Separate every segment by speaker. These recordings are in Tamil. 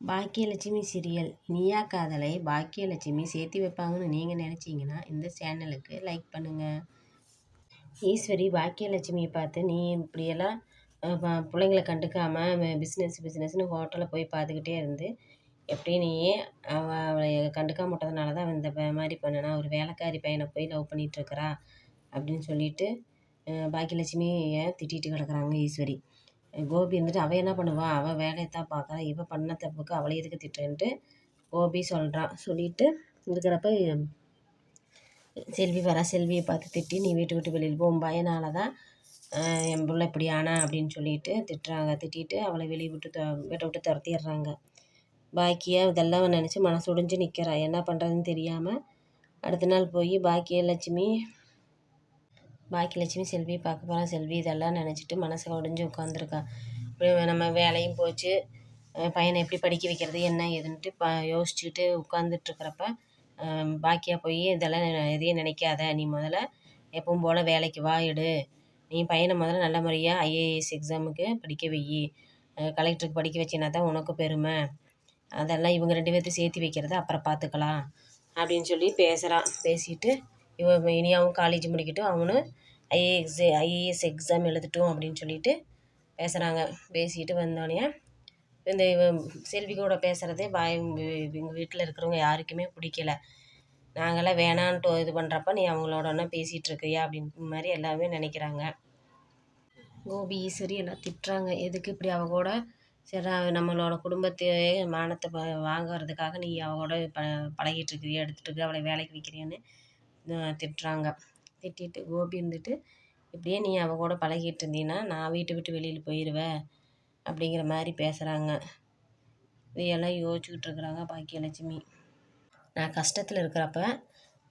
Speaker 1: பாக்கியலட்சுமி சீரியல் நீயா காதலை பாக்கியலட்சுமி சேர்த்து வைப்பாங்கன்னு நீங்கள் நினச்சிங்கன்னா இந்த சேனலுக்கு லைக் பண்ணுங்கள் ஈஸ்வரி பாக்கியலட்சுமியை பார்த்து நீ இப்படியெல்லாம் பிள்ளைங்கள கண்டுக்காமல் பிஸ்னஸ் பிஸ்னஸ்னு ஹோட்டலில் போய் பார்த்துக்கிட்டே இருந்து எப்படி நீயே அவளை கண்டுக்காம விட்டதுனால தான் இந்த மாதிரி பண்ணனா? ஒரு வேலைக்காரி பையனை போய் லவ் பண்ணிகிட்ருக்குறா அப்படின்னு சொல்லிட்டு பாக்கியலட்சுமியை திட்டிகிட்டு கிடக்குறாங்க ஈஸ்வரி. கோபி இருந்துட்டு அவள் என்ன பண்ணுவாள் அவள் வேலையை தான் பார்க்குறா இவள் பண்ண தப்புக்கு அவளை எதுக்கு திட்டுறேன்ட்டு கோபி சொல்கிறான் சொல்லிட்டு இருக்கிறப்ப செல்வி வரா. செல்வியை பார்த்து திட்டி நீ வீட்டு விட்டு வெளியில் போகும் பயனால தான் என் பிள்ளை இப்படி ஆனா அப்படின்னு சொல்லிட்டு திட்டுறாங்க. திட்டிட்டு அவளை வெளியே விட்டு த வீட்டை விட்டு துரத்திடுறாங்க. பாக்கியா இதெல்லாம் நினச்சி மனசு உடைஞ்சு நிற்கிறா என்ன பண்ணுறதுன்னு தெரியாமல் அடுத்த நாள் போய் பாக்கியலட்சுமி பாக்கியலட்சுமி செல்வி பார்க்க போகிறான் செல்வி இதெல்லாம் நினச்சிட்டு மனசை உடஞ்சி உட்காந்துருக்கா நம்ம வேலையும் போச்சு. பையனை எப்படி படிக்க வைக்கிறது என்ன ஏதுன்ட்டு ப யோசிச்சுட்டு உட்காந்துட்ருக்கிறப்ப பாக்கியா போய் இதெல்லாம் எதையும் நினைக்காத. நீ முதல்ல எப்பவும் போல் வேலைக்கு வா எடு நீ பையனை முதல்ல நல்ல முறையாக ஐஏஎஸ் எக்ஸாமுக்கு படிக்க வை. கலெக்டருக்கு படிக்க வச்சினா தான் உனக்கு பெருமை. அதெல்லாம் இவங்க ரெண்டு பேர்த்தையும் சேர்த்து வைக்கிறத அப்புறம் பார்த்துக்கலாம் அப்படின்னு சொல்லி பேசுகிறான் பேசிட்டு இவன் இனியாவும் காலேஜ் முடிக்கட்டும் அவனும் ஐஏஎஸ் ஐஏஎஸ் எக்ஸாம் எழுதட்டும் அப்படின்னு சொல்லிட்டு பேசுகிறாங்க பேசிட்டு வந்தோடனே இந்த செல்வி கூட பேசுகிறதே பாய் எங்கள் வீட்டில் இருக்கிறவங்க யாருக்குமே பிடிக்கல. நாங்களாம் வேணான்ட்டு இது பண்ணுறப்ப நீ அவங்களோட பேசிகிட்டு இருக்கியா அப்படின்னு மாதிரி எல்லாமே நினைக்கிறாங்க. கோபி ஈஸ்வரி எல்லாம் திட்டுறாங்க. எதுக்கு இப்படி அவ கூட சரி நம்மளோட குடும்பத்தையே மானத்தை வாங்குறதுக்காக நீ அவளோட ப பழகிட்டு இருக்கிறியா எடுத்துகிட்டு அவளை வேலைக்கு வைக்கிறியான்னு திட்டுறாங்க. திட்டிட்டு கோபி இருந்துட்டு இப்படியே நீ அவள் கூட பழகிட்டு இருந்தீன்னா நான் வீட்டை விட்டு வெளியில் போயிடுவேன் அப்படிங்கிற மாதிரி பேசுகிறாங்க இதையெல்லாம் யோசிச்சுக்கிட்டு இருக்கிறாங்க பாக்கியலட்சுமி. நான் கஷ்டத்தில் இருக்கிறப்ப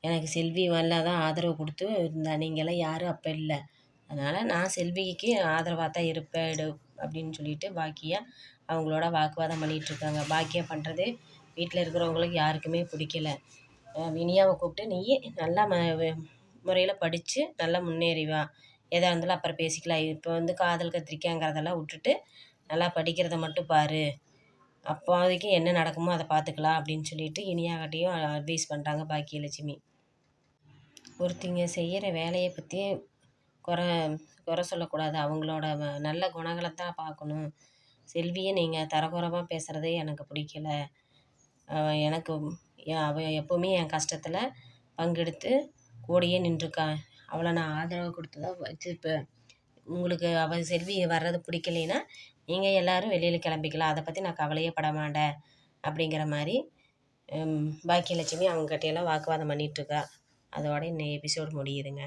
Speaker 1: எனக்கு செல்வி வரல தான் ஆதரவு கொடுத்து இருந்தா நீங்கள்லாம் யாரும் அப்போ இல்லை. அதனால் நான் செல்விக்கு ஆதரவாக தான் இருப்பேன் எடு அப்படின்னு சொல்லிட்டு பாக்கியா அவங்களோட வாக்குவாதம் பண்ணிகிட்ருக்காங்க பாக்கியா பண்ணுறது வீட்டில் இருக்கிறவங்களுக்கு யாருக்குமே பிடிக்கல. வினியாவை கூப்பிட்டு நீ நல்லா ம முறையில் படித்து நல்லா முன்னேறிவா எதாக இருந்தாலும் அப்புறம் பேசிக்கலாம். இப்போ வந்து காதல் கத்திரிக்காங்கிறதெல்லாம் விட்டுட்டு நல்லா படிக்கிறத மட்டும் பார். அப்போதைக்கு என்ன நடக்குமோ அதை பார்த்துக்கலாம் அப்படின்னு சொல்லிட்டு இனியாகிட்டையும் அட்வைஸ் பண்ணுறாங்க பாக்கியலட்சுமி. ஒருத்தங்க செய்கிற வேலையை பற்றி குறை குறை சொல்லக்கூடாது. அவங்களோட நல்ல குணங்களை தான் பார்க்கணும். செல்வியை நீங்கள் தரக்குறைவாக பேசுகிறதே எனக்கு பிடிக்கல. எனக்கு அவள் எப்போவுமே என் கஷ்டத்தில் பங்கெடுத்து கூடயே நின்றுருக்கா அவளை நான் ஆதரவு கொடுத்து தான் வச்சுருப்பேன். உங்களுக்கு அவள் செல்வி வர்றது பிடிக்கலைன்னா நீங்கள் எல்லோரும் வெளியில் கிளம்பிக்கலாம். அதை பற்றி நான் கவலையே பட மாட்டேன் அப்படிங்கிற மாதிரி பாக்கியலட்சுமி அவங்ககிட்டையெல்லாம் வாக்குவாதம் பண்ணிகிட்ருக்கா அதோட இன்னைய எபிசோடு முடியுதுங்க.